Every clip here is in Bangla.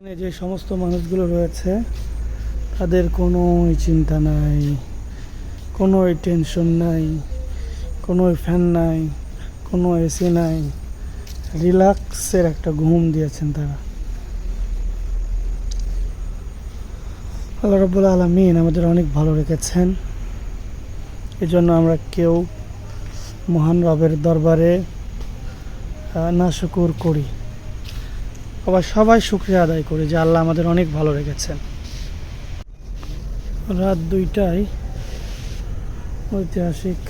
এখানে যে সমস্ত মানুষগুলো রয়েছে, তাদের কোনো চিন্তা নাই কোনো টেনশন নাই কোনো ফ্যান নাই, কোনো এসি নাই। রিল্যাক্সের একটা ঘুম দিয়েছেন তারা। আল্লাহ রব্বুল আলমিন আমাদের অনেক ভালো রেখেছেন। এজন্য আমরা কেউ মহান রবের দরবারে না শুকুর করি। আবার সবাই শুক্রিয়া আদায় করি যে আল্লাহ আমাদের অনেক ভালো রেখেছেন। রাত দুইটায় ঐতিহাসিক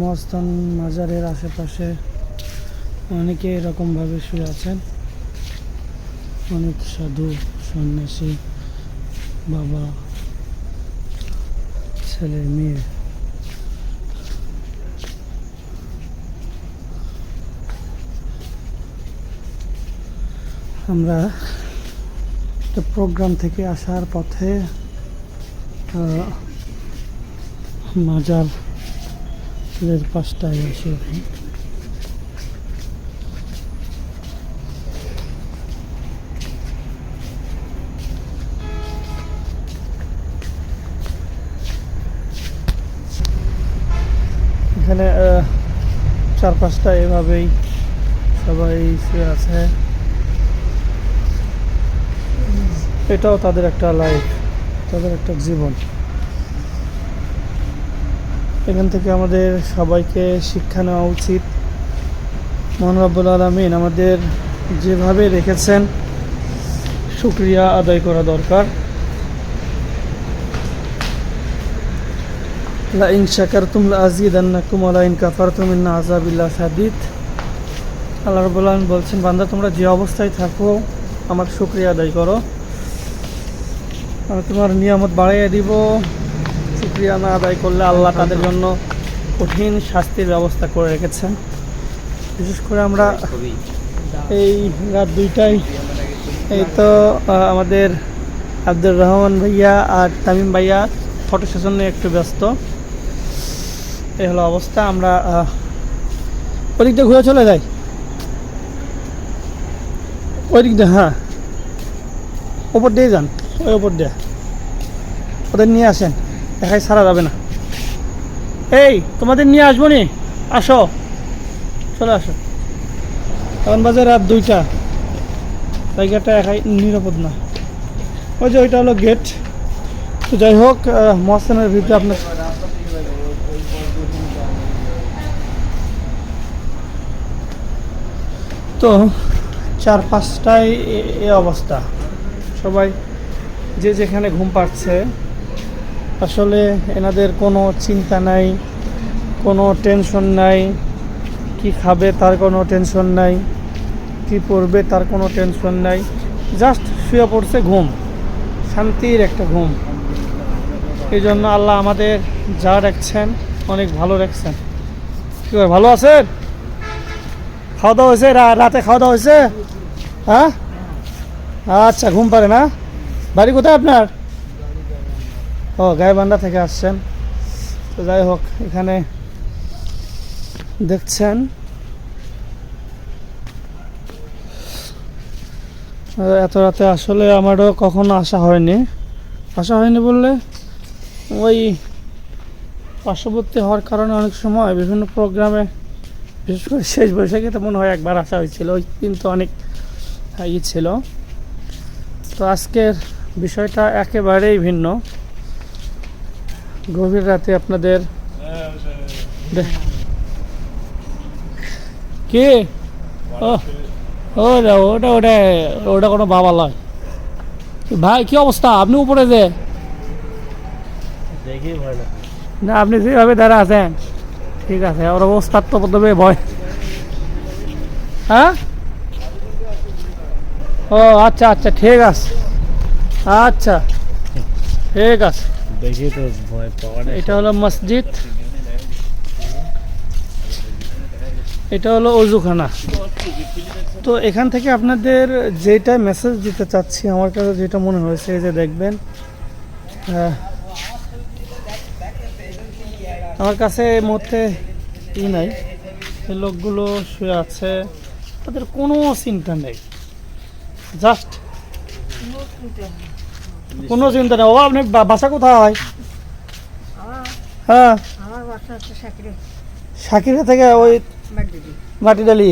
মস্তান মাজারের আশেপাশে অনেকে এরকমভাবে শুয়ে আছেন। অনেক সাধু, সন্ন্যাসী, বাবা, ছেলে, মেয়ে। আমরা একটা প্রোগ্রাম থেকে আসার পথে আহ, মাজার এর পাশটায় এসে এখানে আহ, চার পাঁচটা এভাবেই সবাই শুয়ে আছে। এটাও তাদের একটা লাইফ তাদের একটা জীবন। এখান থেকে আমাদের সবাইকে শিক্ষা নেওয়া উচিত। মহান রব্বুল আলমিন আমাদের যেভাবে রেখেছেন, শুক্রিয়া আদায় করা দরকার। লা ইন শাকারতুম লা আযীদান্নাকুম ওয়া লা ইন কাফারতুম ইন্না আযাবিল্লাহ শাদীদ আল্লাহ রাব্বুল আলামিন বলছেন, বান্দা তোমরা যে অবস্থায় থাকো, আমার শুক্রিয়া আদায় করো। তোমার নিয়ামত বাড়িয়ে দিব। শুক্রিয়া না আদায় করলে আল্লাহ তাদের জন্য কঠিন শাস্তির ব্যবস্থা করে রেখেছেন। বিশেষ করে আমরা এই রাত দুইটায়, এই তো আমাদের আব্দুর রহমান ভাইয়া আর তামিম ভাইয়া ফটো সেশন নিয়ে একটু ব্যস্ত। এই হলো অবস্থা। আমরা ওদিক দিয়ে ঘুরে চলে যাই। ওই দিক দিয়ে হ্যাঁ। ওপর দিয়ে যান। ওই ওপর দিয়ে। ওদের নিয়ে আসেন। দেখাই সারা যাবে না। এই, তোমাদের নিয়ে আসব নি? আসো। চলে আসো। এখন বাজে রাত দুইটা। জায়গাটা একাই নিরাপদ না। ওই যে ওইটা হলো গেট তো যাই হোক মহাস্থানের ভিতরে আপনার তো চার পাঁচটায় এ অবস্থা। সবাই যে যেখানে ঘুম পাচ্ছে, আসলে এনাদের কোনো চিন্তা নাই, কোনো টেনশন নাই, কি খাবে তার কোনো টেনশন নাই, কি পড়বে তার কোনো টেনশন নাই জাস্ট শুয়ে পড়ছে ঘুম, শান্তির একটা ঘুম। এই জন্য আল্লাহ আমাদের যা রাখছেন অনেক ভালো রাখছেন কী করে ভালো আছেন? খাওয়া দাওয়া হয়েছে? রাতে খাওয়া দাওয়া হয়েছে? হ্যাঁ? আচ্ছা ঘুম পারে না? বাড়ি কোথায় আপনার? ও, গাইবান্ধা থেকে আসছেন। তো যাই হোক, এখানে দেখছেন। এত রাতে আসলে আমারও কখনো আসা হয়নি। আসা হয়নি বললে ওই পার্শ্ববর্তী হওয়ার কারণে অনেক সময় বিভিন্ন প্রোগ্রামে, বিশেষ করে শেষ বৈশাখে তো মনে হয় একবার আসা হয়েছিল। ওই কিন্তু অনেক ই ছিল। তো আজকের বিষয়টা একেবারেই ভিন্ন। গভীর রাতে আপনাদের কে? ও ওটা ওটা ওটা কোনো বাবা লয়। ভাই কি অবস্থা? আপনি উপরে যে। না না আপনি যেভাবে দাঁড়া আছেন ঠিক আছে ওর অবস্থার তো প্রথমে ভয়। হ্যাঁ? ও আচ্ছা আচ্ছা ঠিক আছে। আচ্ছা। ঠিক আছে। দেখি তো ভয় পাওয়া এটা হলো মসজিদ। এটা হলো অজুখানা। তো এখান থেকে আপনাদের যেটা মেসেজ দিতে চাচ্ছি আমার কাছে যেটা মনে হয়েছে যে দেখবেন আমার কাছে এই মুহূর্তে ই নাই। এই লোকগুলো শুয়ে আছে। তাদের কোনো চিন্তা নেই। জাস্ট কোনো চিন্তা নেই। ও আপনি বাসা কোথায়? হ্যাঁ। আমার বাসা হচ্ছে সাকিরে। থেকে ওই মাটিডালি।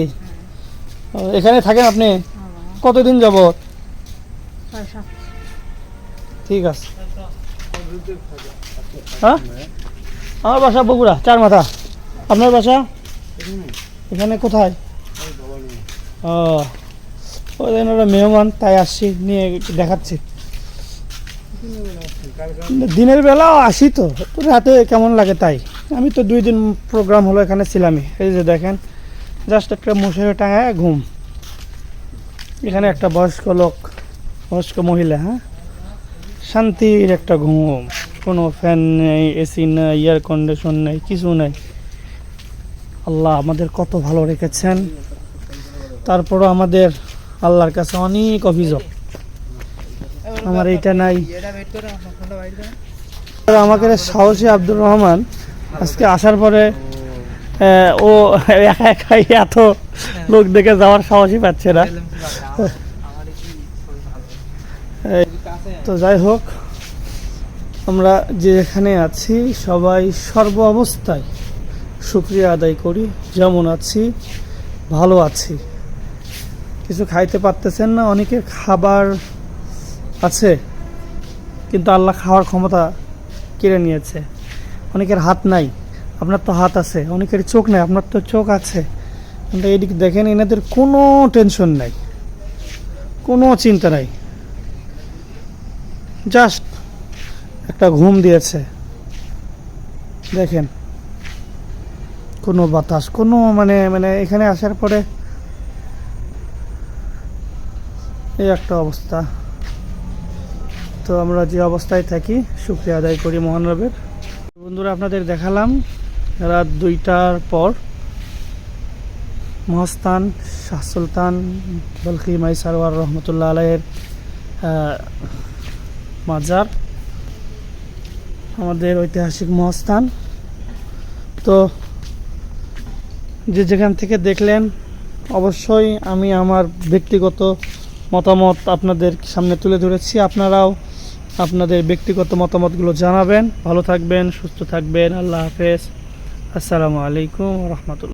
এখানে থাকেন আপনি? কতদিন যাব ঠিক আছে। হ্যাঁ? আমার বাসা বগুড়া চার মাথা। আপনার বাসা? এখানে কোথায়? ও ওই মেহমান তাই আসছি নিয়ে দেখাচ্ছি। দিনের বেলাও আসি তো রাতে কেমন লাগে তাই? আমি তো দুই দিন প্রোগ্রাম হলো এখানে ছিলামই। এই যে দেখেন জাস্ট একটা মশারি টাঙায় ঘুম। এখানে একটা বয়স্ক লোক, বয়স্ক মহিলা হ্যাঁ? শান্তির একটা ঘুম। কোনো ফ্যান নেই, এসি নেই এয়ার কন্ডিশন নেই, কিছু নেই। আল্লাহ আমাদের কত ভালো রেখেছেন। তারপরও আমাদের আল্লাহর কাছে অনেক অভিযোগ। আমার এইটা নাই। আমাকে সাহসী আব্দুর রহমান আজকে আসার পরে ও একা একাই এত লোক দেখে যাওয়ার সাহসই পাচ্ছে না। তো যাই হোক আমরা যে এখানে আছি সবাই সর্ব অবস্থায় শুক্রিয়া আদায় করি। যেমন আছি ভালো আছি। কিছু খাইতে পারতেছেন না অনেকের খাবার আছে, কিন্তু আল্লাহ খাওয়ার ক্ষমতা কেড়ে নিয়েছে। অনেকের হাত নাই, আপনার তো হাত আছে, অনেকের চোখ নাই, আপনার তো চোখ আছে। কিন্তু এদিকে দেখেন, এনাদের কোনো টেনশন নাই, কোনো চিন্তা নাই। জাস্ট একটা ঘুম দিয়েছে। দেখেন, কোনো বাতাস, কোনো মানে মানে এখানে আসার পরে এই একটা অবস্থা। তো আমরা যে অবস্থায় থাকি শুক্রিয়া আদায় করি মহানরবের বন্ধুরা, আপনাদের দেখালাম রাত দুইটার পর মহাস্থান শাহ সুলতান বলকি মাই সারোয়ার রহমতুল্লাহ আলাইয়ের মাজার, আমাদের ঐতিহাসিক মহাস্থান। তো যে যেখান থেকে দেখলেন, অবশ্যই আমি আমার ব্যক্তিগত মতামত আপনাদের সামনে তুলে ধরেছি। আপনারাও আপনাদের ব্যক্তিগত মতামতগুলো জানাবেন। ভালো থাকবেন সুস্থ থাকবেন। আল্লাহ হাফেজ। আসসালামু আলাইকুম রহমতুল্লাহ।